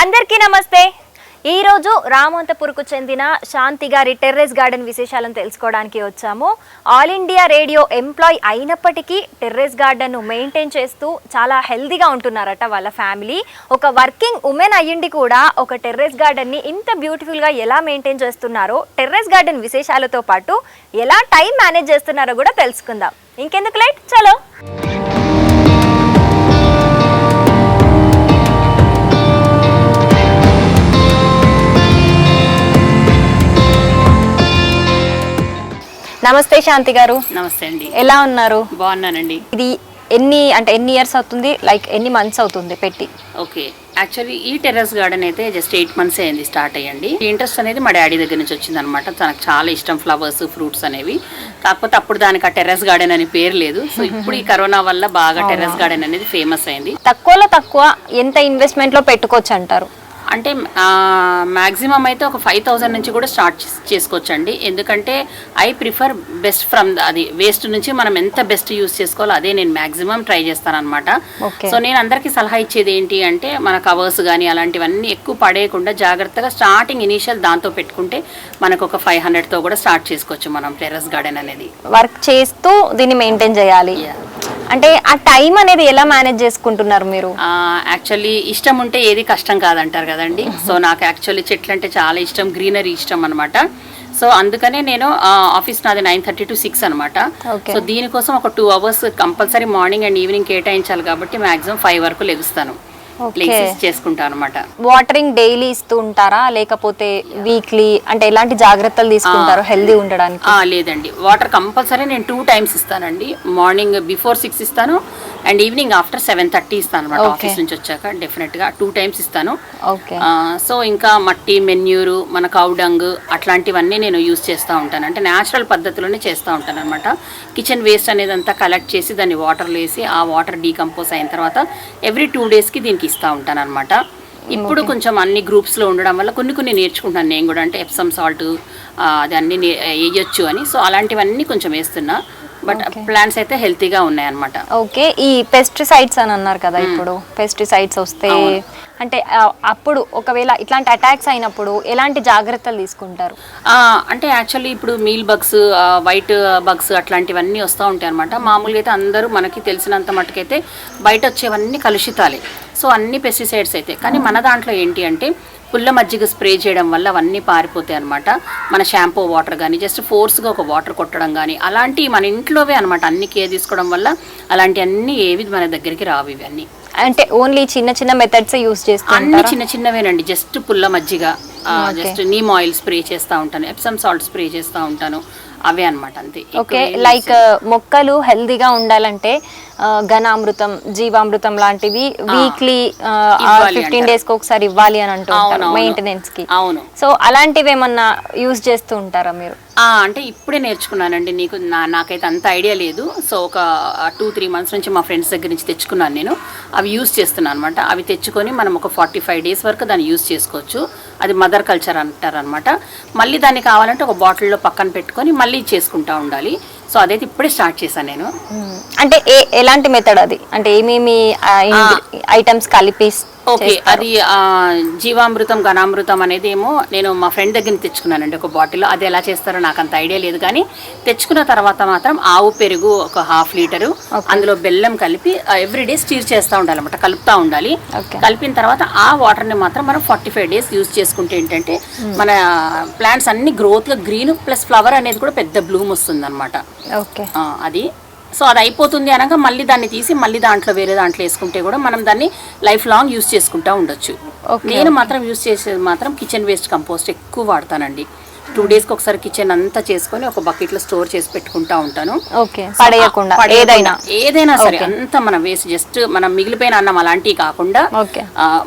అందరికీ నమస్తే. ఈరోజు రామంతపూర్కు చెందిన శాంతి గారి టెర్రస్ గార్డెన్ విశేషాలను తెలుసుకోవడానికి వచ్చాము. ఆల్ ఇండియా రేడియో ఎంప్లాయ్ అయినప్పటికీ టెర్రస్ గార్డెన్ను మెయింటైన్ చేస్తూ చాలా హెల్తీగా ఉంటున్నారట వాళ్ళ ఫ్యామిలీ. ఒక వర్కింగ్ ఉమెన్ అయ్యిండి కూడా ఒక టెర్రస్ గార్డెన్ని ఇంత బ్యూటిఫుల్గా ఎలా మెయింటైన్ చేస్తున్నారో టెర్రస్ గార్డెన్ విశేషాలతో పాటు ఎలా టైం మేనేజ్ చేస్తున్నారో కూడా తెలుసుకుందాం. ఇంకెందుకు లైట్? చలో. నమస్తే శాంతి గారు. నమస్తే అండి. ఎలా ఉన్నారు? బాగున్నానండి. ఇది ఎన్ని అంటే ఎన్ని ఇయర్స్ అవుతుంది? లైక్ ఎన్ని మంత్స్ అవుతుంది పెట్టి? ఓకే. యాక్చువల్లీ ఈ టెర్రస్ గార్డెన్ అయితే జస్ట్ ఎయిట్ మంత్స్ అయింది స్టార్ట్ అయ్యండి. ఇంట్రెస్ట్ అనేది మా డాడీ దగ్గర నుంచి వచ్చింది అనమాట తనకు చాలా ఇష్టం ఫ్లవర్స్ ఫ్రూట్స్ అనేవి. కాకపోతే అప్పుడు దానికి ఆ టెర్రస్ గార్డెన్ అని పేరు లేదు. సో ఇప్పుడు ఈ కరోనా వల్ల బాగా టెర్రస్ గార్డెన్ అనేది ఫేమస్ అయింది. తక్కువలో తక్కువ ఎంత ఇన్వెస్ట్మెంట్లో పెట్టుకోవచ్చు అంటారు? అంటే మ్యాక్సిమం అయితే ఒక ఫైవ్ థౌజండ్ నుంచి కూడా స్టార్ట్ చేసుకోవచ్చు అండి ఎందుకంటే ఐ ప్రిఫర్ బెస్ట్ ఫ్రమ్ అది వేస్ట్ నుంచి మనం ఎంత బెస్ట్ యూస్ చేసుకోవాలో అదే నేను మ్యాక్సిమం ట్రై చేస్తాను అనమాట. సో నేను అందరికీ సలహా ఇచ్చేది ఏంటి అంటే మన కవర్స్ కానీ అలాంటివన్నీ ఎక్కువ పడేయకుండా జాగ్రత్తగా స్టార్టింగ్ ఇనీషియల్ దాంతో పెట్టుకుంటే మనకు ఒక ఫైవ్ హండ్రెడ్తో కూడా స్టార్ట్ చేసుకోవచ్చు మనం టెర్రస్ గార్డెన్ అనేది వర్క్ చేస్తూ దీన్ని మెయింటైన్ చేయాలి. అంటే ఆ టైం అనేది ఎలా మేనేజ్ చేసుకుంటున్నారు మీరు? యాక్చువల్లీ ఇష్టం ఉంటే ఏది కష్టం కాదంటారు కదండి. సో నాకు యాక్చువల్లీ చెట్లు అంటే చాలా ఇష్టం గ్రీనరీ ఇష్టం అనమాట సో అందుకనే నేను ఆఫీస్ నాది నైన్ థర్టీ టు సిక్స్ అనమాట. సో దీనికోసం ఒక two hours compulsory morning and evening కేటాయించాలి కాబట్టి మాక్సిమం ఫైవ్ వరకు లెగుస్తాను. Okay. లెగ్స్ చేసుకుంటాను అనమాట వాటరింగ్ డైలీ ఇస్తూ ఉంటారా? లేకపోతే వీక్లీ అంటే ఎలాంటి జాగ్రత్తలు తీసుకుంటారు? హెల్దీ ఉండడానికి? లేదండి. వాటర్ కంపల్సరీ నేను టూ టైమ్స్ ఇస్తానండి. మార్నింగ్ బిఫోర్ సిక్స్ ఇస్తాను and evening after seven thirty ఇస్తాను అనమాట. ఆఫీస్ నుంచి వచ్చాక. డెఫినెట్గా టూ టైమ్స్ ఇస్తాను. సో ఇంకా మట్టి మెన్యూరు మన కౌడంగ్ అట్లాంటివన్నీ నేను యూస్ చేస్తూ ఉంటాను. అంటే న్యాచురల్ పద్ధతిలోనే చేస్తూ ఉంటాను అనమాట కిచెన్ వేస్ట్ అనేది అంతా కలెక్ట్ చేసి దాన్ని వాటర్లో వేసి ఆ వాటర్ డీకంపోజ్ అయిన తర్వాత ఎవ్రీ టూ డేస్కి దీనికి ఇస్తూ ఉంటాను అనమాట ఇప్పుడు కొంచెం అన్ని గ్రూప్స్లో ఉండడం వల్ల కొన్ని కొన్ని నేర్చుకుంటాను నేను కూడా. అంటే ఎప్సమ్ సాల్ట్ అది అన్ని వేయొచ్చు అని. సో అలాంటివన్నీ కొంచెం వేస్తున్నా. బట్ ప్లాంట్స్ అయితే హెల్తీగా ఉన్నాయి అనమాట ఓకే. ఈ పెస్టిసైడ్స్ అని అన్నారు కదా ఇప్పుడు. పెస్టిసైడ్స్ వస్తే అంటే అప్పుడు ఒకవేళ ఇట్లాంటి అటాక్స్ అయినప్పుడు ఎలాంటి జాగ్రత్తలు తీసుకుంటారు? అంటే యాక్చువల్లీ ఇప్పుడు మీల్ బగ్స్ వైట్ బగ్స్ అట్లాంటివన్నీ వస్తూ ఉంటాయి అనమాట మామూలుగా అయితే అందరూ మనకి తెలిసినంత మటుకైతే బయట వచ్చేవన్నీ కలుషితాలే. సో అన్ని పెస్టిసైడ్స్ అయితే. కానీ మన దాంట్లో ఏంటి అంటే పుల్ల మజ్జిగ స్ప్రే చేయడం వల్ల అవన్నీ పారిపోతాయి అనమాట మన షాంపూ వాటర్ కానీ జస్ట్ ఫోర్స్గా ఒక వాటర్ కొట్టడం కానీ అలాంటివి మన ఇంట్లోవే అనమాట అన్ని కేర్ తీసుకోవడం వల్ల అలాంటి అన్ని ఏవి మన దగ్గరికి రావు ఇవన్నీ. అంటే ఓన్లీ చిన్న చిన్న మెథడ్స్ యూస్ అన్ని చేస్తుంటారా చిన్న చిన్నవేనండి. జస్ట్ పుల్ల మజ్జిగ జస్ట్ నీమ్ ఆయిల్ స్ప్రే చేస్తూ ఉంటాను. ఎప్సమ్ సాల్ట్ స్ప్రే చేస్తూ ఉంటాను. అవే అన్నమాట అంతే. ఓకే లైక్ మొక్కలు హెల్దీగా ఉండాలంటే ఆ, ఘనామృతం జీవామృతం లాంటివి వీక్లీ ఫిఫ్టీన్. డేస్కి ఒకసారి ఇవ్వాలి అని అంటూ. మెయింటెనెన్స్కి. అవును. సో అలాంటివి ఏమన్నా యూజ్ చేస్తూ ఉంటారా మీరు? ఆ, అంటే ఇప్పుడే నేర్చుకున్నానండి నీకు నాకైతే అంత ఐడియా లేదు. సో ఒక టూ త్రీ మంత్స్ నుంచి మా ఫ్రెండ్స్ దగ్గర నుంచి తెచ్చుకున్నాను నేను. అవి యూస్ చేస్తున్నాను అనమాట అవి తెచ్చుకొని మనం ఒక ఫార్టీ ఫైవ్ డేస్ వరకు దాన్ని యూస్ చేసుకోవచ్చు. అది మదర్ కల్చర్ అంటారు అనమాట మళ్ళీ దాన్ని కావాలంటే ఒక బాటిల్లో పక్కన పెట్టుకొని మళ్ళీ చేసుకుంటా ఉండాలి. సో అదైతే ఇప్పుడే స్టార్ట్ చేశాను నేను. అంటే ఏ ఎలాంటి మెథడ్ అది? అంటే ఏమేమి ఐటమ్స్ కలిపి ఓకే అది జీవామృతం ఘనామృతం అనేది ఏమో నేను మా ఫ్రెండ్ దగ్గర తెచ్చుకున్నానండి ఒక బాటిల్ అది ఎలా చేస్తారో నాకు అంత ఐడియా లేదు కానీ తెచ్చుకున్న తర్వాత మాత్రం ఆవు పెరుగు ఒక హాఫ్ లీటరు అందులో బెల్లం కలిపి ఎవ్రీడే స్టీర్ చేస్తూ ఉండాలన్నమాట కలుపుతూ ఉండాలి. కలిపిన తర్వాత ఆ వాటర్ని మాత్రం మనం ఫార్టీ ఫైవ్ డేస్ యూజ్ చేసుకుంటే ఏంటంటే మన ప్లాంట్స్ అన్ని గ్రోత్గా గ్రీన్ ప్లస్ ఫ్లవర్ అనేది కూడా పెద్ద బ్లూమ్ వస్తుంది ఓకే. అది. సో అది అయిపోతుంది అనగా మళ్ళీ దాన్ని తీసి మళ్ళీ దాంట్లో వేరే దాంట్లో వేసుకుంటే కూడా మనం దాన్ని లైఫ్ లాంగ్ యూస్ చేసుకుంటా ఉండొచ్చు. నేను మాత్రం యూస్ చేసేది మాత్రం కిచెన్ వేస్ట్ కంపోస్ట్ ఎక్కువ వాడతానండి. టూ డేస్కి ఒకసారి కిచెన్ అంతా చేసుకొని ఒక బకెట్లో స్టోర్ చేసి పెట్టుకుంటా ఉంటాను. ఓకే పడేయకుండా ఏదైనా. ఏదైనా సరే అంతా మనం వేస్ట్ జస్ట్ మనం మిగిలిపోయిన అన్నం అలాంటివి కాకుండా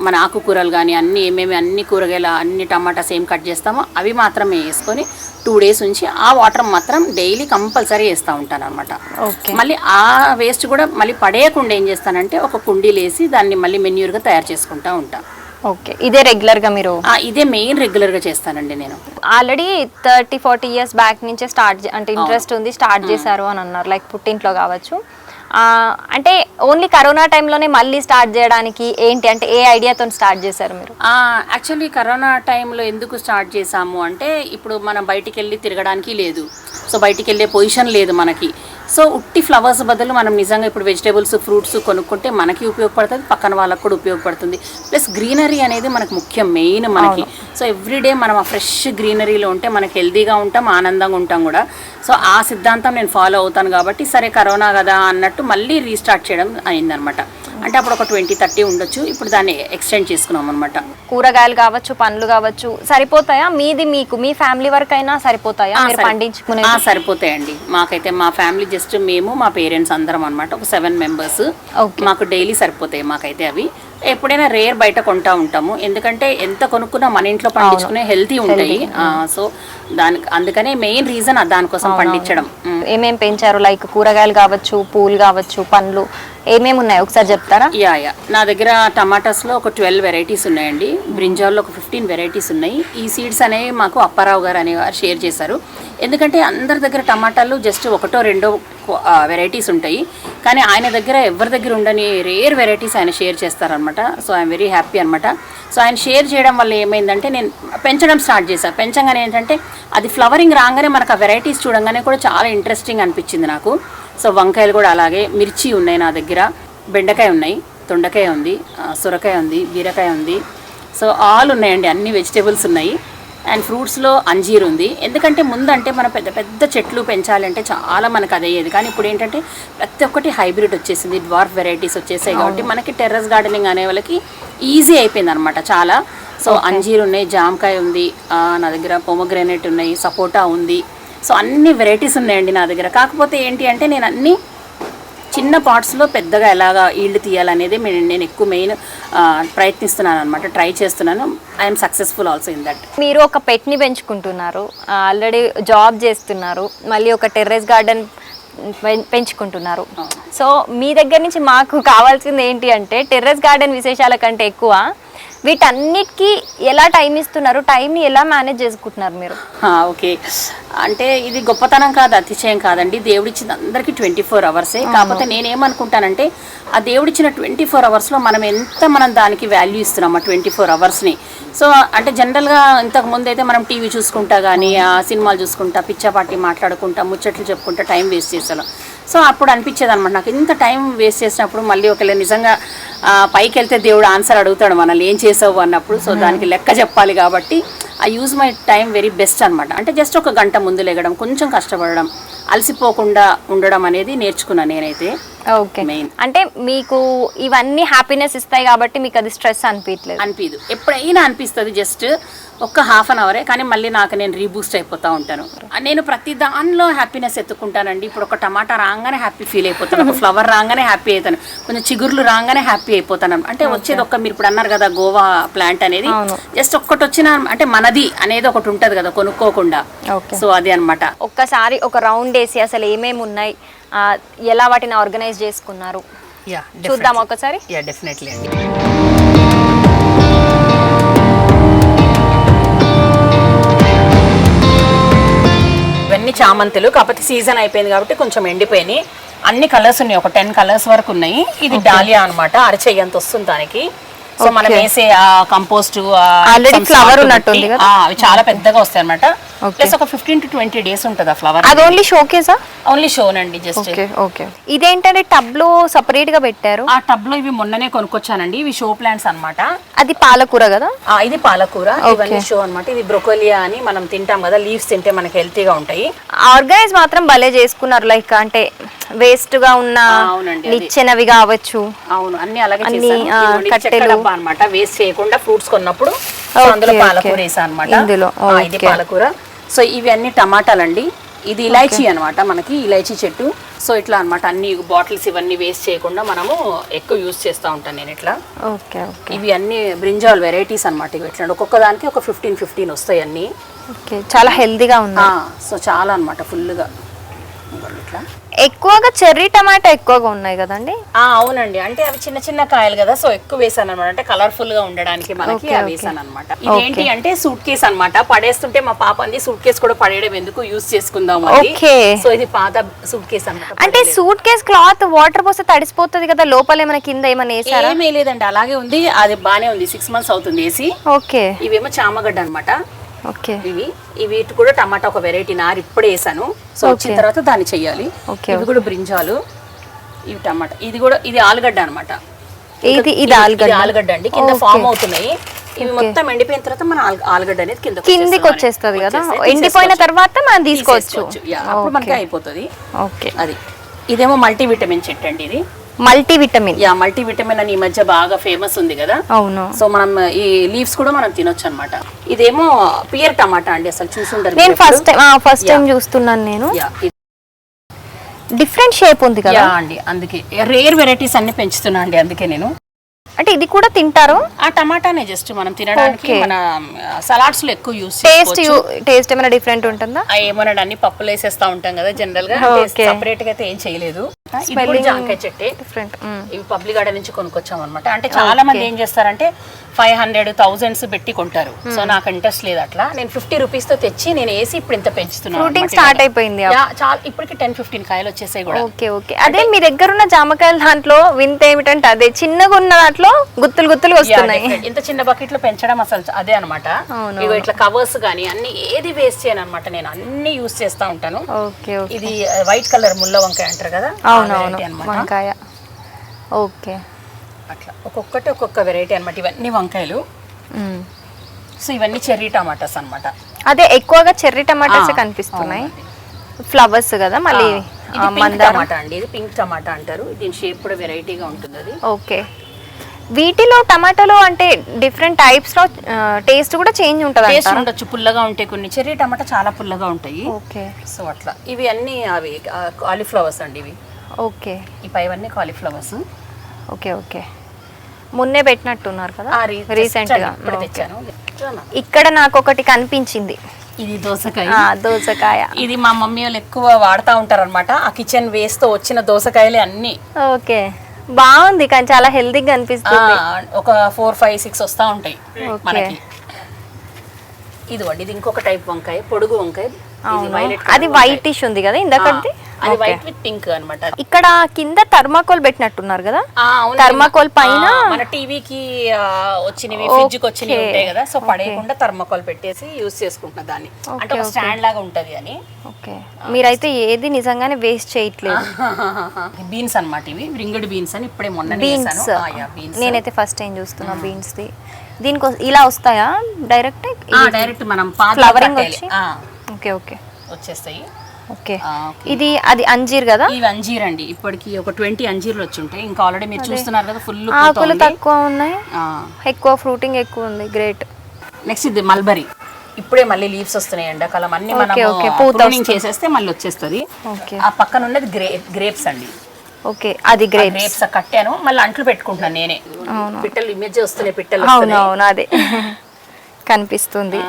మన ఆకుకూరలు కానీ అన్ని ఏమేమి అన్ని కూరగాయలు అన్ని టమాటాస్ ఏం కట్ చేస్తామో అవి మాత్రమే వేసుకొని టూ డేస్ ఉంచి ఆ వాటర్ మాత్రం డైలీ కంపల్సరీ వేస్తూ ఉంటాను అనమాట ఓకే. మళ్ళీ ఆ వేస్ట్ కూడా మళ్ళీ పడేయకుండా ఏం చేస్తానంటే ఒక కుండీలు వేసి దాన్ని మళ్ళీ మెన్యూర్గా తయారు చేసుకుంటా ఉంటా. ఓకే. ఇదే రెగ్యులర్గా మీరు ఇదే మెయిన్ రెగ్యులర్గా చేస్తానండి నేను. Already thirty forty years back నుంచే స్టార్ట్ అంటే ఇంట్రెస్ట్ ఉంది స్టార్ట్ చేశారు అని అన్నారు లైక్ పుట్టింట్లో కావచ్చు. అంటే ఓన్లీ కరోనా టైంలోనే మళ్ళీ స్టార్ట్ చేయడానికి ఏంటి అంటే ఏ ఐడియాతో స్టార్ట్ చేశారు మీరు? యాక్చువల్లీ కరోనా టైంలో ఎందుకు స్టార్ట్ చేసాము అంటే ఇప్పుడు మనం బయటికి వెళ్ళి తిరగడానికి లేదు. సో బయటికి వెళ్ళే పొజిషన్ లేదు మనకి. సో ఉట్టి ఫ్లవర్స్ బదులు మనం నిజంగా ఇప్పుడు వెజిటేబుల్స్ ఫ్రూట్స్ కొనుక్కుంటే మనకి ఉపయోగపడుతుంది పక్కన వాళ్ళకు కూడా ఉపయోగపడుతుంది. ప్లస్ గ్రీనరీ అనేది మనకు ముఖ్యం మెయిన్ మనకి. సో ఎవ్రీడే మనం ఆ ఫ్రెష్ గ్రీనరీలో ఉంటే మనకి హెల్తీగా ఉంటాం ఆనందంగా ఉంటాం కూడా. సో ఆ సిద్ధాంతం నేను ఫాలో అవుతాను కాబట్టి సరే కరోనా కదా అన్నట్టు మళ్ళీ రీస్టార్ట్ చేయడం అయిందనమాట. అంటే అప్పుడు ఒక ట్వంటీ థర్టీ ఉండొచ్చు. ఇప్పుడు దాన్ని ఎక్స్టెండ్ చేసుకున్నాం అనమాట కూరగాయలు కావచ్చు పండ్లు కావచ్చు సరిపోతాయా? మీది మీకు మీ ఫ్యామిలీ వరకు అయినా సరిపోతాయా మీరు పండించుకునే సరిపోతాయండి. మాకైతే మా ఫ్యామిలీ జస్ట్ మేము మా పేరెంట్స్ అందరం అనమాట ఒక సెవెన్ మెంబర్స్. మాకు డైలీ సరిపోతాయి మాకైతే అవి. ఎప్పుడైనా రేర్ బయట కొంటా ఉంటాము. ఎందుకంటే ఎంత కొనుక్కున్నా మన ఇంట్లో పండించుకునే హెల్తీ ఉంటాయి. సో దానికి అందుకనే మెయిన్ రీజన్ దానికోసం పండించడం. ఏమేం పెంచారు? లైక్ కూరగాయలు కావచ్చు పూలు కావచ్చు పండ్లు ఏమేమి ఉన్నాయి ఒకసారి చెప్తారా? Yeah yeah. నా దగ్గర టమాటాస్లో ఒక ట్వెల్వ్ వెరైటీస్ ఉన్నాయండి. బ్రింజాల్లో ఒక ఫిఫ్టీన్ వెరైటీస్ ఉన్నాయి. ఈ సీడ్స్ అనేవి మాకు అప్పారావు గారు అనేవారు షేర్ చేశారు. ఎందుకంటే అందరి దగ్గర టమాటాలు జస్ట్ ఒకటో రెండో వెరైటీస్ ఉంటాయి. కానీ ఆయన దగ్గర ఎవరి దగ్గర ఉండని రేర్ వెరైటీస్ ఆయన షేర్ చేస్తారనమాట సో ఐఎమ్ వెరీ హ్యాపీ అనమాట సో ఆయన షేర్ చేయడం వల్ల ఏమైందంటే నేను పెంచడం స్టార్ట్ చేశాను పెంచగానే ఏంటంటే అది ఫ్లవరింగ్ రాగానే మనకు ఆ వెరైటీస్ చూడంగానే కూడా చాలా ఇంట్రెస్టింగ్ అనిపించింది నాకు. సో వంకాయలు కూడా అలాగే మిర్చి ఉన్నాయి నా దగ్గర. బెండకాయ ఉన్నాయి తొండకాయ ఉంది సొరకాయ ఉంది బీరకాయ ఉంది. సో ఆల్ ఉన్నాయండి అన్ని వెజిటేబుల్స్ ఉన్నాయి. అండ్ ఫ్రూట్స్లో అంజీర్ ఉంది. ఎందుకంటే ముందంటే మనం పెద్ద పెద్ద చెట్లు పెంచాలంటే చాలా మనకు అది అయ్యేది కానీ ఇప్పుడు ఏంటంటే ప్రతి ఒక్కటి హైబ్రిడ్ వచ్చేసింది. డ్వార్ఫ్ వెరైటీస్ వచ్చేసాయి కాబట్టి మనకి టెర్రస్ గార్డెనింగ్ అనే వాళ్ళకి ఈజీ అయిపోయింది అనమాట చాలా. సో అంజీర్ ఉన్నాయి జామకాయ ఉంది నా దగ్గర పొమగ్రానైట్ ఉన్నాయి సపోటా ఉంది. సో అన్ని వెరైటీస్ ఉన్నాయండి నా దగ్గర. కాకపోతే ఏంటి అంటే నేను అన్నీ చిన్న పార్ట్స్లో పెద్దగా ఎలాగా ఈల్డ్ తీయాలనేది నేను ఎక్కువ మెయిన్ ప్రయత్నిస్తున్నాను అనమాట ట్రై చేస్తున్నాను. I'm successful also in that మీరు ఒక పెట్ని పెంచుకుంటున్నారు ఆల్రెడీ జాబ్ చేస్తున్నారు మళ్ళీ ఒక టెర్రస్ గార్డెన్ పెంచుకుంటున్నారు. సో మీ దగ్గర నుంచి మాకు కావాల్సింది ఏంటి అంటే టెర్రస్ గార్డెన్ విశేషాల కంటే ఎక్కువ వీటన్నిటికీ ఎలా టైం ఇస్తున్నారు? టైంని ఎలా మేనేజ్ చేసుకుంటున్నారు మీరు? ఓకే. అంటే ఇది గొప్పతనం కాదు అతిశయం కాదండి. దేవుడిచ్చింది అందరికీ ట్వంటీ ఫోర్ అవర్సే. కాకపోతే నేనేమనుకుంటానంటే ఆ దేవుడిచ్చిన ట్వంటీ ఫోర్ అవర్స్లో మనం ఎంత మనం దానికి వాల్యూ ఇస్తున్నాం ఆ ట్వంటీ ఫోర్ అవర్స్ని. సో అంటే జనరల్గా ఇంతకు ముందు అయితే మనం టీవీ చూసుకుంటా కానీ ఆ సినిమాలు చూసుకుంటా పిచ్చాపాటి మాట్లాడుకుంటా ముచ్చట్లు చెప్పుకుంటా టైం వేస్ట్ చేసాం సో అప్పుడు అనిపించేది అనమాట నాకు ఇంత టైం వేస్ట్ చేసినప్పుడు మళ్ళీ ఒకవేళ నిజంగా పైకి వెళ్తే దేవుడు ఆన్సర్ అడుగుతాడు మనల్ని ఏం చేసావు? అన్నప్పుడు. సో దానికి లెక్క చెప్పాలి కాబట్టి I use my time very best అనమాట అంటే జస్ట్ ఒక గంట ముందు లేగడం కొంచెం కష్టపడడం అలసిపోకుండా ఉండడం అనేది నేర్చుకున్నాను నేనైతే. ఓకే. అంటే మీకు ఇవన్నీ హ్యాపీనెస్ ఇస్తాయి కాబట్టి మీకు అది స్ట్రెస్ అనిపించలేదు అనిపించదు ఎప్పుడైనా అనిపిస్తుంది జస్ట్ ఒక్క హాఫ్ అన్ అవరే కానీ మళ్ళీ నాకు నేను రీబూస్ట్ అయిపోతూ ఉంటాను. నేను ప్రతి దానిలో హ్యాపీనెస్ ఎత్తుకుంటానండి. ఇప్పుడు ఒక టమాటా రాగానే హ్యాపీ ఫీల్ అయిపోతాను. ఒక ఫ్లవర్ రాగానే హ్యాపీ అవుతాను. కొంచెం చిగుర్లు రాగానే హ్యాపీ అయిపోతాను. అంటే వచ్చేది ఒక్క మీరు ఇప్పుడు అన్నారు కదా గోవా ప్లాంట్ అనేది. అవును. జస్ట్ ఒక్కటి వచ్చిన అంటే మనది అనేది ఒకటి ఉంటుంది కదా కొనుక్కోకుండా. ఓకే. సో అది అన్నమాట. ఒక్కసారి ఒక రౌండ్ వేసి అసలు ఏమేమి ఉన్నాయి? ఎలా వాటిని ఆర్గనైజ్ చేసుకున్నారు? యా చూద్దాం ఒకసారి? యా డెఫినెట్లీ అండి. చామంతులు. కాకపోతే సీజన్ అయిపోయింది కాబట్టి కొంచెం ఎండిపోయినాయి. అన్ని కలర్స్ ఉన్నాయి. ఒక టెన్ కలర్స్ వరకు ఉన్నాయి. ఇది డాలియా అన్నమాట. అరచెయ్యి అంత వస్తుంది దానికి. సో మనం వేసే కంపోస్ట్ Already flower ఉన్నట్టుంది? అవి చాలా పెద్దగా వస్తాయి అనమాట. ప్లస్ ఒక ఫిఫ్టీన్ టు ట్వంటీ డేస్ ఉంటుంది ఆ ఫ్లవర్ అది ఓన్లీ షోకేసా ఓన్లీ షోనండి జస్ట్ ఓకే ఇదేంటంటే టబ్లో సపరేట్గా పెట్టారు? ఆ టబ్లో ఇవి మొన్ననే కొనుక్కొచ్చానండి ఇవి షో ప్లాంట్స్ అన్నమాట. అది పాలకూర కదా? ఇది పాలకూర ఇవన్నీ షో అన్నమాట. ఇది బ్రొకోలియా అని మనం తింటాం కదా లీవ్స్ తింటే మనకి హెల్తీగా ఉంటాయి. ఆర్గనైజ్ మాత్రం భలే చేసుకున్నారు లైక్ అంటే వేస్ట్గా ఉన్న. నిచ్చెనవి కావచ్చు. అవును అన్ని అలాగే కట్టెలు. డబ్బా అన్నమాట. వేస్ట్ చేయకుండా ఫ్రూట్స్ కొన్నప్పుడు అందులో. పాలకూర వేసా అనమాట ఇది. పాలకూర. సో ఇవి అన్ని టమాటాలండి. ఇది ఇలైచీ అన్నమాట మనకి ఇలైచీ చెట్టు. సో ఇట్లా అన్నమాట అన్ని బాటిల్స్ ఇవన్నీ వేస్ట్ చేయకుండా మనము ఎక్కువ యూస్ చేస్తూ ఉంటాను నేను ఇట్లా. ఓకే ఇవి అన్ని బ్రింజాల్ వెరైటీస్ అన్నమాట ఇవి ఇట్లా. ఒక్కొక్క దానికి ఒక ఫిఫ్టీన్ ఫిఫ్టీన్ వస్తాయి అన్నీ. ఓకే చాలా హెల్దీగా ఉంది సో చాలా అనమాట ఫుల్గా ఇట్లా. ఎక్కువగా చెర్రీ టమాటా ఎక్కువగా ఉన్నాయి కదండి? ఆ, అవునండి. అంటే అవి చిన్న చిన్న కాయలు కదా సో ఎక్కువ వేసాను అనమాట అంటే కలర్ఫుల్గా ఉండడానికి మనకి Okay, అవి okay. వేసాను అనమాట ఇదేంటి అంటే సూట్ కేస్ అన్నమాట. పడేస్తుంటే మా పాప అంది సూట్ కేస్ కూడా పడేయడం ఎందుకు? యూస్ చేసుకుందాం అని Okay. సో ఇది పాత సూట్ కేస్ అనమాట అంటే సూట్ కేస్ క్లాత్ వాటర్ పోస్తే తడిసిపోతుంది కదా లోపల ఏమైనా కింద ఏమైనా వేసారా? ఏమీ లేదండి అలాగే ఉంది. అది బానే ఉంది. సిక్స్ మంత్స్ అవుతుంది వేసి. ఓకే. ఇవేమో చామగడ్డ అన్నమాట. ఓకే. ఇవి ఇవి కూడా టమాటా ఒక వెరైటీ నారు ఇప్పుడే వేసాను. సో వచ్చిన తర్వాత దాన్ని చెయ్యాలి ఇవి కూడా బ్రింజాలు ఇవి టమాటా. ఇది కూడా ఇది ఆలుగడ్డ అన్నమాట. ఇది ఇది ఆలుగడ్డ. ఆలుగడ్డ అండి. కింద ఫామ్ అవుతున్నాయి. ఇవి మొత్తం ఎండిపోయిన తర్వాత మన ఆలు- ఆలుగడ్డ అనేది కింద కిందికి వచ్చేస్తుంది కదా? ఎండిపోయిన తర్వాత మనం తీసుకోవచ్చు. అప్పుడు మనకి అయిపోతుంది. ఓకే. అది. ఇదేమో మల్టీ విటమిన్ చెట్టు అండి ఇది. Multivitamin yeah multivitamin అని ఈ మధ్య బాగా ఫేమస్ ఉంది కదా. అవును. సో మనం ఈ లీవ్స్ కూడా మనం తినొచ్చు అనమాట ఇదేమో పియర్ టమాటా అండి అసలు చూసుంటారు నేను ఫస్ట్ టైం ఫస్ట్ టైం చూస్తున్నాను నేను. డిఫరెంట్ షేప్ ఉంది కదా. యా అండి అందుకే. రేర్ వెరైటీస్ అన్ని పెంచుతున్నా అండి అందుకే నేను. అంటే ఇది కూడా తింటారు? ఆ టమాటానే జస్ట్ మనం తినడానికి. మన సలాడ్స్లో ఎక్కువ యూస్ టేస్ట్ టేస్ట్ ఏమైనా డిఫరెంట్ ఉంటుందా? ఏమన్నాడు అన్ని పప్పులు వేసేస్తా ఉంటాం కదా జనరల్గా. సపరేట్గా అయితే ఏం చేయలేదు. ఇది కూడా జాంకాయ చెట్టే డిఫరెంట్ ఇవి పబ్లిక్ గార్డెన్ నుంచి కొనుక్కొచ్చాం అనమాట అంటే చాలా మంది ఏం చేస్తారంటే ఫైవ్ హండ్రెడ్ థౌజండ్స్ పెట్టి కొంటారు. సో నాకు ఇంట్రెస్ట్ లేదు అట్లా. నేను ఫిఫ్టీ రూపీస్తో తెచ్చి నేను వేసి ఇప్పుడు ఇంత పెంచుతున్నాను స్టార్ట్. అయిపోయింది చాలా ఇప్పటికి టెన్ ఫిఫ్టీన్ కాయలు వచ్చేసాయి కూడా. Okay okay. అదే మీ దగ్గర ఉన్న జామకాయల దాంట్లో వింత ఏమిటంటే అదే చిన్నగా ఉన్న దాంట్లో గుత్తులు గుత్తులు వస్తున్నాయి. ఇంత చిన్న బకెట్లో పెంచడం అసలు అదే అనమాట ఇగో ఇట్లా కవర్స్ గానీ అన్ని ఏది వేస్ట్ చేయను అనమాట నేను. అన్ని యూస్ చేస్తా ఉంటాను. Okay okay. ఇది వైట్ కలర్ ముల్ల వంకాయ అంటారు కదా అవునవును. వంకాయ. ఓకే. అట్లా. ఒక్కొక్కటి ఒక్కొక్క వెరైటీ అనమాట ఇవన్నీ వంకాయలు. సో ఇవన్నీ చెర్రీ టమాటాస్ అన్నమాట. అదే ఎక్కువగా చెర్రీ టమాటాస్ కనిపిస్తున్నాయి. ఫ్లవర్స్ కదా మళ్ళీ టమాటా అండి. ఇది పింక్ టమాటా అంటారు. దీని షేప్ కూడా వెరైటీగా ఉంటుంది అది. ఓకే. వీటిలో టమాటాలో అంటే డిఫరెంట్ టైప్స్లో టేస్ట్ కూడా చేంజ్ ఉంటుంది టేస్ట్ ఉండొచ్చు. పుల్లగా ఉంటాయి కొన్ని. చెర్రీ టమాటా చాలా పుల్లగా ఉంటాయి. ఓకే. సో అట్లా. ఇవి అన్ని అవి కాలీఫ్లవర్స్ అండి ఇవి. ఓకే. ఈ పైవన్నీ కాలీఫ్లవర్స్ ఓకే ఓకే. మొన్నే పెట్టినట్టున్నారు కదా? రీసెంట్గా. ఇక్కడ నాకు ఒకటి కనిపించింది. ఇది దోసకాయ? దోసకాయ. ఇది మా మమ్మీ వాళ్ళు ఎక్కువ వాడుతూ ఉంటారు అనమాట ఆ కిచెన్ వేస్ట్తో వచ్చిన దోసకాయలే అన్ని. ఓకే. బాగుంది కానీ చాలా హెల్తీగా ఆ, అనిపిస్తుంది. ఒక ఫోర్ ఫైవ్ సిక్స్ వస్తా ఉంటాయి. మనకి. ఇదిగోండి ఇది ఇంకొక టైప్ వంకాయ పొడుగు వంకాయ. అది వైటిష్ ఉంది కదా ఇందాకది అది వైట్ విత్ పింక్ అనమాట ఇక్కడ కింద థర్మాకోల్ పెట్టినట్టున్నారు కదా? థర్మాకోల్ పైన మన టీవీకి వచ్చినవి ఫ్రిడ్జ్కి వచ్చినవి. ఉంటాయి కదా సో పడేయకుండా థర్మాకోల్ పెట్టేసి యూస్ చేసుకుంటున్నా దాన్ని. అంటే ఒక స్టాండ్ లాగా ఉంటది అని ఓకే మీరైతే ఏది నిజంగానే వేస్ట్ చేయట్లేదు. బీన్స్ అన్నమాట ఇవి. రింగడ్ బీన్స్ అని ఇప్పుడే మొన్న బీన్స్ నేనైతే ఫస్ట్ టైం చూస్తున్నా బీన్స్ ది. దీనికి ఇలా వస్తాయా? డైరెక్ట్ డైరెక్ట్ మనం ఫ్లవరింగ్. వచ్చి? Okay okay. వచ్చేస్తాయి. ఓకే. ఇది అది అంజీర్ కదా? ఇవి అంజీర్ అండి. ఇప్పటికి ఒక ట్వంటీ అంజీర్లు వచ్చి ఉంటాయి ఇంకా ఆల్రెడీ మీరు చూస్తున్నారు కదా ఫుల్ ఆకులు తక్కువ ఉన్నాయి. ఎక్కువ ఫ్రూటింగ్ ఎక్కువ ఉంది. గ్రేట్ నెక్స్ట్ ఇది మల్బరీ ఇప్పుడే మళ్ళీ లీవ్స్ వస్తున్నాయి ఎండాకాలం. అన్ని మనం చేసేస్తే మళ్ళీ వచ్చేస్తుంది. ఓకే. ఆ పక్కన ఉన్నది గ్రే గ్రేప్స్ అండి. ఓకే అది గ్రేప్స్ కట్టాను. మళ్ళీ అంట్లు పెట్టుకుంటున్నాను నేనే. పిట్టలు ఇమేజ్ వస్తున్నాయి పిట్టలు అవును అదే. కనిపిస్తుంది.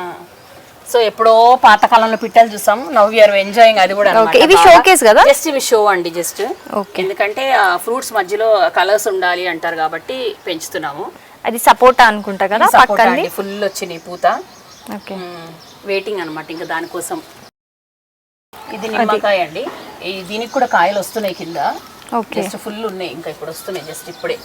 సో ఎప్పుడో పాతకాలంలో పిట్టలు చూసాం. నవ్ యూఆర్ ఎంజాయింగ్ అది కూడా ఇవి షోకేస్ కదా? జస్ట్ ఇవి షో అండి జస్ట్ ఎందుకంటే ఫ్రూట్స్ మధ్యలో కలర్స్ ఉండాలి అంటారు కాబట్టి పెంచుతున్నాము. అది సపోటా అనుకుంటా కదా పక్కన ఫుల్ వచ్చినాయి పూత. ఓకే వెయిటింగ్ అన్నమాట ఇంకా దానికోసం. ఇది నిమ్మకాయ అండి. దీనికి కూడా కాయలు వస్తున్నాయి కింద. ఓకే జస్ట్ ఫుల్ ఉన్నాయి ఇంకా ఇప్పుడు వస్తున్నాయి జస్ట్ ఇప్పుడే.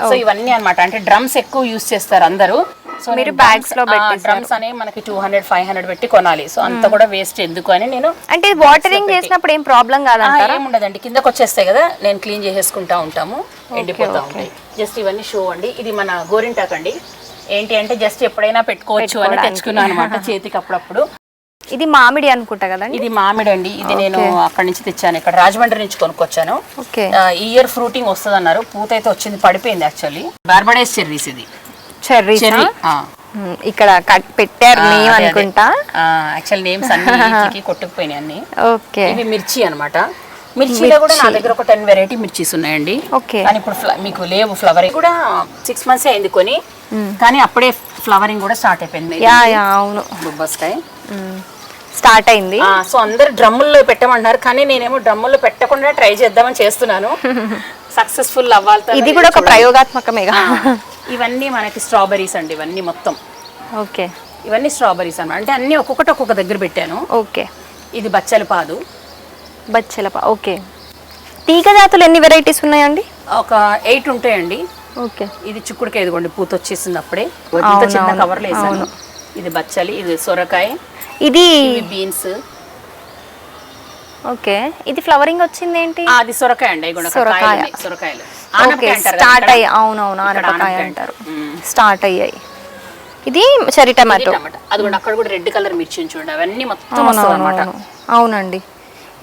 సో ఇవన్నీ అన్నమాట. అంటే డ్రమ్స్ ఎక్కువ యూస్ చేస్తారు అందరూ. సో మీరు bags లో డ్రమ్స్ అనేవి మనకి టూ హండ్రెడ్ ఫైవ్ హండ్రెడ్ పెట్టి కొనాలి. సో అంత కూడా వేస్ట్ ఎందుకు అని నేను అంటే వాటరింగ్ చేసినప్పుడు ఏం ప్రాబ్లం ఆ, కాదంటారా? ఏముండదండి కిందకు వచ్చేస్తాయి కదా. నేను క్లీన్ చేసేసుకుంటా ఉంటాము. ఎండిపోతా ఉంటాయి. జస్ట్ ఇవన్నీ షో అండి. ఇది మన గోరింటాక్ అండి ఏంటి అంటే జస్ట్ ఎప్పుడైనా పెట్టుకోవచ్చు అని తెచ్చుకున్నాను అనమాట చేతికి అప్పుడప్పుడు. ఇది మామిడి అనుకుంటా కదండి? ఇది మామిడి అండి. ఇది నేను అక్కడి నుంచి తెచ్చాను. ఇక్కడ రాజమండ్రి నుంచి కొనుక్కొచ్చాను. ఈ ఇయర్ ఫ్రూటింగ్ వస్తుంది అన్నారు పూత అయితే వచ్చింది పడిపోయింది యాక్చువల్లీ బార్బడేస్ చెర్రీస్ ఇది. చెర్రీ చెర్రీ ఇక్కడ కట్ పెట్టారు నేమ్ అనుకుంటా. యాక్చువల్ నేమ్స్ అన్ని కొట్టుకుపోయినాయి అన్ని. ఓకే. ఇవి మిర్చి అన్నమాట. మిర్చిలో కూడా నా దగ్గర ఒక టెన్ వెరైటీ మిర్చీస్ ఉన్నాయండి. ఓకే. కానీ ఇప్పుడు మీకు లేవు ఫ్లవరింగ్ కూడా సిక్స్ మంత్స్ అయింది కొని. కానీ అప్పుడే ఫ్లవరింగ్ కూడా స్టార్ట్ అయిపోయింది. యా యా అవును. బొబ్బస్కాయ. స్టార్ట్ అయింది. సో అందరు డ్రమ్ముల్లో పెట్టమంటున్నారు కానీ నేనేమో డ్రమ్ముల్లో పెట్టకుండా ట్రై చేద్దామని చేస్తున్నాను. సక్సెస్ఫుల్ అవ్వాలి ఇది కూడా ఒక. ప్రయోగాత్మకమేగా. ఇవన్నీ మనకి స్ట్రాబెరీస్ అండి ఇవన్నీ మొత్తం. ఓకే. ఇవన్నీ స్ట్రాబెరీస్ అన్నమాట. అంటే అన్ని ఒక్కొక్కటి ఒక్కొక్క దగ్గర పెట్టాను. ఓకే. ఇది బచ్చల పాదు. బచ్చెలప ఓకే. తీగ జాతులు ఎన్ని వెరైటీస్ ఉన్నాయండి? ఒక ఎయిట్ ఉంటాయండి. ఓకే. ఇది చిక్కుడుకాయ ఇదిగోండి పూత వచ్చేసింది అప్పుడే ఇంత చిన్న కవర్లో వేసాను. ఇది బచ్చలి ఇది సొరకాయ. ఇది బీన్స్ ఓకే. ఇది ఫ్లవరింగ్ వచ్చింది ఏంటి? అది సొరకాయ అండి సొరకాయ. సొరకాయలు. స్టార్ట్? అయ్యి అవునవును ఆనపకాయ అంటారు. స్టార్ట్ అయ్యాయి. ఇది చెరి టమాటో. అది కూడా అక్కడ కూడా రెడ్ కలర్ మిర్చి చూడండి అవన్నీ మొత్తం అవునవును అవునండి.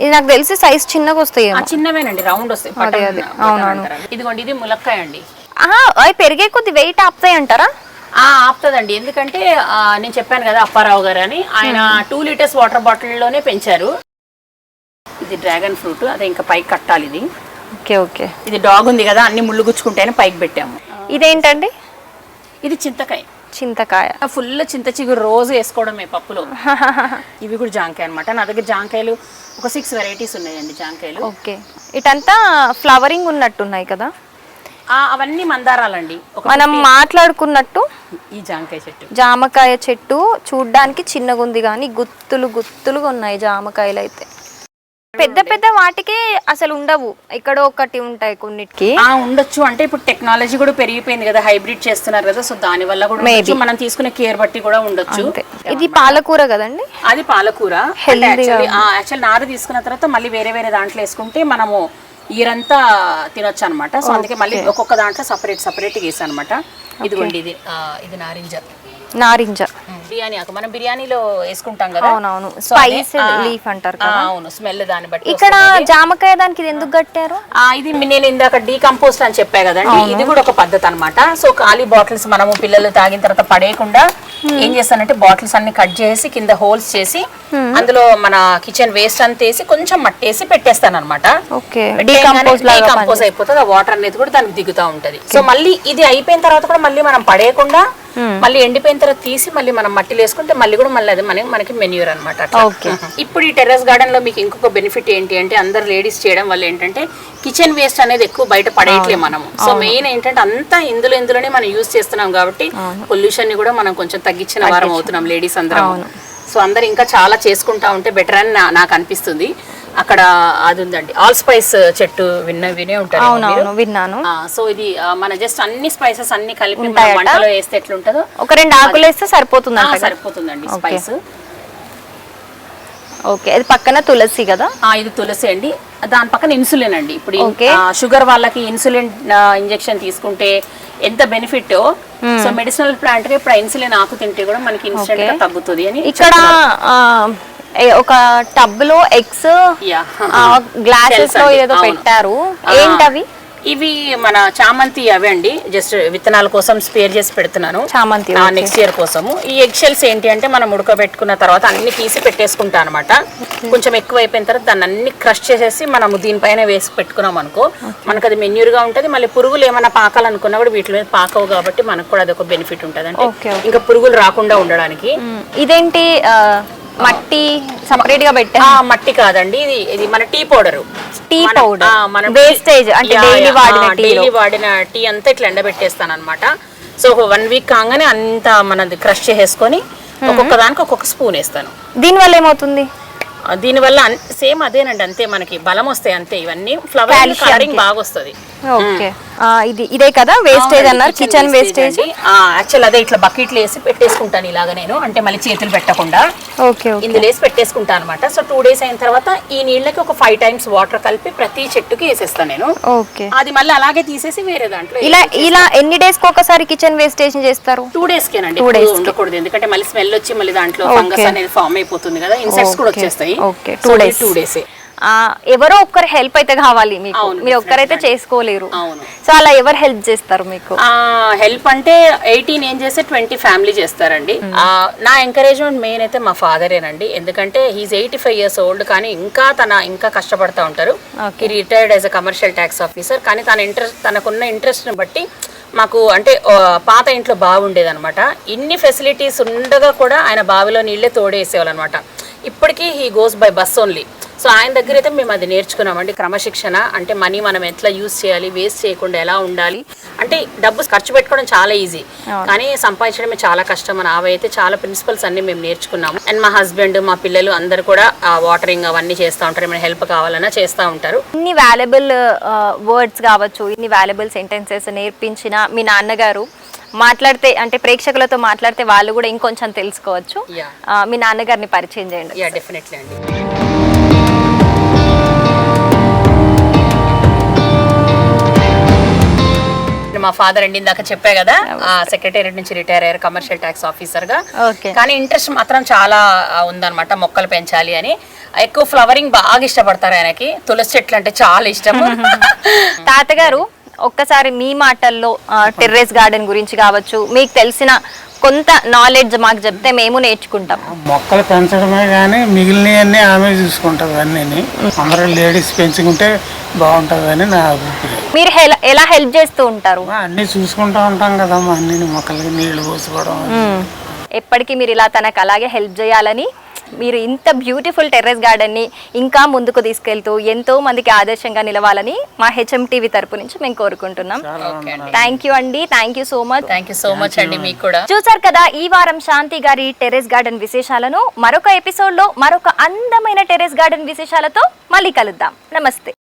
ఇది నాకు తెలిసి సైజ్ చిన్నగా వస్తాయేమో. చిన్నవేనండి రౌండ్ వస్తాయి అదే, అవునవును. ఇదిగోండి ఇది ములక్కాయ అండి. ఆహా అవి పెరిగే కొద్ది వెయిట్ ఆపుతాయి అంటారా? ఆపుతుందండి. ఎందుకంటే నేను చెప్పాను కదా అప్పారావు గారు అని ఆయన టూ లీటర్స్ వాటర్ బాటిల్లోనే పెంచారు. ఇది డ్రాగన్ ఫ్రూట్ అదే ఇంకా పైకి కట్టాలి ఇది. Okay okay. ఇది డాగ్ ఉంది కదా అన్ని ముళ్ళు గుచ్చుకుంటేనే పైకి పెట్టాము. ఇదేంటండి? ఇది చింతకాయ. చింతకాయ. ఫుల్ చింత చిగురు రోజు వేసుకోవడమే పప్పులో. ఇవి కూడా జాంకాయ అనమాట నా దగ్గర జాంకాయలు ఒక సిక్స్ వెరైటీస్ ఉన్నాయండి జాంకాయలు. ఓకే. ఇటంతా ఫ్లవరింగ్ ఉన్నట్టున్నాయి కదా? అవన్నీ మందారాలండి. మనం మాట్లాడుకున్నట్టు ఈ జాంకాయ చెట్టు. జామకాయ చెట్టు చూడ్డానికి చిన్నగా ఉంది కానీ గుత్తులు గుత్తులుగా ఉన్నాయి జామకాయలు అయితే. పెద్ద పెద్ద వాటికి అసలు ఉండవు. ఎక్కడో ఒకటి ఉంటాయి కొన్నిటికి. ఆ ఉండొచ్చు. అంటే ఇప్పుడు టెక్నాలజీ కూడా పెరిగిపోయింది కదా హైబ్రిడ్ చేస్తున్నారు కదా సో దాని వల్ల కూడా మనం తీసుకునే కేర్ బట్టి కూడా ఉండొచ్చు. ఇది పాలకూర కదండి? అది పాలకూర. యాక్చువల్లీ యాక్చువల్ నారు తీసుకున్న తర్వాత మళ్ళీ వేరే వేరే దాంట్లో వేసుకుంటే మనము ఈరంతా తినొచ్చు అనమాట సో అందుకే మళ్ళీ ఒక్కొక్క దాంట్లో సపరేట్ సపరేట్ వేసాను అనమాట ఇదిగోండి ఇది ఇది నారింజ. నారింజ. బిర్యానీ ఆకు. మనం బిర్యానీలో వేసుకుంటాం కదా? అవునవును. స్పైస్ లీఫ్ అంటారు అవును. స్మెల్ దాన్ని బట్టి ఇక్కడ జామకాయ దానికి ఇది ఎందుకు కట్టారు? ఇది నేను ఇందాక డీకంపోస్ట్ అని చెప్పా కదండి. ఇది కూడా ఒక పద్ధతి అన్నమాట. సో ఖాళీ బాటిల్స్ మనము పిల్లలు తాగిన తర్వాత పడేయకుండా ఏం చేస్తానంటే బాటిల్స్ అన్ని కట్ చేసి కింద హోల్స్ చేసి అందులో మన కిచెన్ వేస్ట్ అంతా వేసి కొంచెం మట్టేసి పెట్టేస్తాను అనమాట డీకంపోజ్ అయిపోతుంది. ఆ వాటర్ అనేది కూడా దానికి దిగుతా ఉంటది. సో మళ్ళీ ఇది అయిపోయిన తర్వాత కూడా మళ్ళీ మనం పడేయకుండా మళ్ళీ ఎండిపోయిన తర్వాత తీసి మళ్ళీ మనం మట్టిలో వేసుకుంటే మళ్ళీ కూడా మళ్ళీ అది మనకి మనకి మెన్యూర్ అనమాట. ఇప్పుడు ఈ టెర్రస్ గార్డెన్లో మీకు ఇంకొక బెనిఫిట్ ఏంటి అంటే అందరు లేడీస్ చేయడం వల్ల ఏంటంటే కిచెన్ వేస్ట్ అనేది ఎక్కువ బయట పడేయట్లే మనము. సో మెయిన్ ఏంటంటే అంతా ఇందులో ఇందులోనే మనం యూస్ చేస్తున్నాం కాబట్టి పొల్యూషన్ని కూడా మనం కొంచెం తగ్గించిన వారం అవుతున్నాం లేడీస్ అందరం సో అందరు ఇంకా చాలా చేసుకుంటా ఉంటే బెటర్ అని నాకు అనిపిస్తుంది. అక్కడ అది ఉందండి. ఆల్ స్పైస్ చెట్టు విన్న వినే ఉంటారు అవునవును విన్నాను. సో ఇది మన జస్ట్ అన్ని స్పైసెస్ అన్ని కలిపి వంటలో వేస్తే ఎట్లుంటుందో ఒక రెండు ఆకులు వేస్తే సరిపోతుంది సరిపోతుందండి స్పైస్ ఓకే అది పక్కన తులసి కదా? ఇది తులసి అండి. దాని పక్కన ఇన్సులిన్ అండి. ఇప్పుడు. షుగర్ వాళ్ళకి ఇన్సులిన్ ఇంజెక్షన్ తీసుకుంటే ఎంత బెనిఫిట్? సో మెడిసినల్ ప్లాంట్ ఇప్పుడు ఇన్సులిన్ ఆకు తింటే కూడా మనకి ఇన్స్టెంట్గా తగ్గుతుంది అని ఇక్కడ ఒక టబ్లో ఎగ్స్. గ్లాసెస్లో ఏదో. పెట్టారు. ఏంటవి? ఇవి మన చామంతి అవే అండి. జస్ట్ విత్తనాల కోసం స్పేర్ చేసి పెడుతున్నాను. చామంతి నెక్స్ట్ ఇయర్ కోసము. ఈ ఎగ్ షెల్స్ ఏంటి అంటే మనం ఉడకబెట్టుకున్న తర్వాత అన్ని తీసి పెట్టేసుకుంటాం అనమాట కొంచెం ఎక్కువ అయిపోయిన తర్వాత దాన్ని అన్ని క్రష్ చేసేసి మనము దీనిపైన వేసి పెట్టుకున్నాం అనుకో మనకు అది మెన్యూర్గా ఉంటుంది. మళ్ళీ పురుగులు ఏమైనా పాకాలనుకున్నా కూడా వీటి మీద పాకవు కాబట్టి మనకు కూడా అదొక బెనిఫిట్ ఉంటుంది. అంటే ఇంకా పురుగులు రాకుండా ఉండడానికి. ఇదేంటి మట్టి సపరేట్గా పెట్టా మట్టి కాదండి. ఇది ఇది మన tea powder. Tea powder. Wastage అంటే డైలీ వాడిన టీ డైలీ వాడిన టీ అంతా ఇట్లా ఎండబెట్టేస్తాను అనమాట సో వన్ వీక్ కాగానే అంతా మనది క్రష్ చేసేసుకొని ఒక్కొక్క దానికి ఒక్కొక్క స్పూన్ వేస్తాను. దీని వల్ల ఏమవుతుంది దీనివల్ల సేమ్ అదేనండి అంతే మనకి బలం వస్తాయి అంతే. ఇవన్నీ ఫ్లవర్ కలరింగ్. బాగా వస్తుంది ఇది ఇదే కదా? వేస్టేజ్ అన్నారు కిచెన్ వేస్టేజ్ యాక్చువల్ అదే ఇట్లా బకెట్లు వేసి పెట్టేసుకుంటాను ఇలాగ నేను. అంటే మళ్ళీ చేతులు పెట్టకుండా. Okay okay. ఇందులో వేసి పెట్టేసుకుంటాను అనమాట సో టూ డేస్ అయిన తర్వాత ఈ నీళ్ళకి ఒక ఫైవ్ టైమ్స్ వాటర్ కలిపి ప్రతి చెట్టుకి వేసేస్తాను నేను. ఓకే. అది మళ్ళీ అలాగే తీసేసి వేరే దాంట్లో ఇలా ఇలా ఎన్ని డేస్కి ఒకసారి కిచెన్ వేస్టేజ్ చేస్తారు? టూ డేస్ కేనండి. ఎక్కువ ఉండకూడదు. ఎందుకంటే మళ్ళీ స్మెల్ వచ్చి మళ్ళీ దాంట్లో ఫంగస్ అనేది ఫామ్ అయిపోతుంది కదా. ఇన్సెక్ట్స్ కూడా వచ్చేస్తాయి. Okay, two days. Two days ఎవరో ఒక్కరు హెల్ప్ అయితే కావాలి మీకు. మీరు ఒక్కరైతే చేసుకోలేరు. సో అలా ఎవరు హెల్ప్ చేస్తారు మీకు? హెల్ప్ అంటే ఎయిటీన్ ఏం చేస్తే ట్వంటీ ఫ్యామిలీ చేస్తారండి. ఆ, నా ఎంకరేజ్మెంట్ మెయిన్ అయితే మా ఫాదరేనండి ఎందుకంటే he's eighty five years old కానీ ఇంకా తన ఇంకా కష్టపడతా ఉంటారు. ఈ retired as a commercial tax officer కానీ తన ఇంట్రెస్ట్ తనకున్న ఇంట్రెస్ట్ని బట్టి మాకు అంటే పాత ఇంట్లో బాగుండేది అనమాట ఇన్ని ఫెసిలిటీస్ ఉండగా కూడా ఆయన బావిలో నీళ్ళే తోడేసేవాళ్ళు అనమాట ఇప్పటికీ he goes by bus only so ఆయన దగ్గర అయితే మేము అది నేర్చుకున్నామండి. క్రమశిక్షణ అంటే మనీ మనం ఎట్లా యూస్ చేయాలి వేస్ట్ చేయకుండా ఎలా ఉండాలి. అంటే డబ్బు ఖర్చు పెట్టుకోవడం చాలా ఈజీ. కానీ సంపాదించడమే చాలా కష్టం. అని అవి అయితే చాలా ప్రిన్సిపల్స్ అన్ని మేము నేర్చుకున్నాము. అండ్ మా హస్బెండ్ మా పిల్లలు అందరు కూడా వాటరింగ్ అవన్నీ చేస్తూ ఉంటారు. ఏమైనా హెల్ప్ కావాలన్నా చేస్తూ ఉంటారు. ఇన్ని వాల్యుబుల్ వర్డ్స్ కావచ్చు ఇన్ని వాల్యుబుల్ సెంటెన్సెస్ నేర్పించిన మీ నాన్నగారు మాట్లాడితే అంటే ప్రేక్షకులతో మాట్లాడితే వాళ్ళు కూడా ఇంకొంచెం తెలుసుకోవచ్చు. మీ నాన్నగారిని పరిచయం చేయండి డెఫినెట్లీ అండి. మా ఫాదర్ అండి ఇందాక చెప్పా కదా. సెక్రటేరియట్ నుంచి రిటైర్ అయ్యారు కమర్షియల్ ట్యాక్స్ ఆఫీసర్గా. ఓకే కానీ ఇంట్రెస్ట్ మాత్రం చాలా ఆ, ఉందన్నమాట మొక్కలు పెంచాలి అని. ఎక్కువ ఫ్లవరింగ్ బాగా ఇష్టపడతారు ఆయనకి. తులసి చెట్లు అంటే చాలా ఇష్టము. తాతగారు ఒక్కసారి మీ మాటల్లో టెర్రస్ గార్డెన్ గురించి కావచ్చు మీకు తెలిసిన కొంత నాలెడ్జ్ మాకు చెప్తే మేము నేర్చుకుంటాం. మొక్కలు పెంచడమే కానీ మిగిలినవన్నీ ఆమె చూసుకుంటుంది అన్నీ అందరూ లేడీస్ పెంచుకుంటే బాగుంటుంది అని నా అభిప్రాయం. మీరు హెల- ఎలా హెల్ప్ చేస్తూ ఉంటారు? అన్నీ చూసుకుంటూ ఉంటాం కదమ్మా అన్ని మొక్కలకి నీళ్ళు పోసుకోవడం. ఎప్పటికీ మీరు ఇలా తనకు అలాగే హెల్ప్ చేయాలని మీరు ఇంత బ్యూటిఫుల్ టెర్రస్ గార్డెన్ని ఇంకా ముందుకు తీసుకెళ్తూ ఎంతో మందికి ఆదర్శంగా నిలవాలని మా హెచ్ఎం టీవీ తరపు నుంచి మేము కోరుకుంటున్నాం. థ్యాంక్ యూ అండి. Thank you so much thank you so much అండి మీకు కూడా. చూసారు కదా ఈ వారం శాంతి గారి టెర్రస్ గార్డెన్ విశేషాలను. మరొక ఎపిసోడ్లో మరొక అందమైన టెర్రస్ గార్డెన్ విశేషాలతో మళ్ళీ కలుద్దాం. నమస్తే.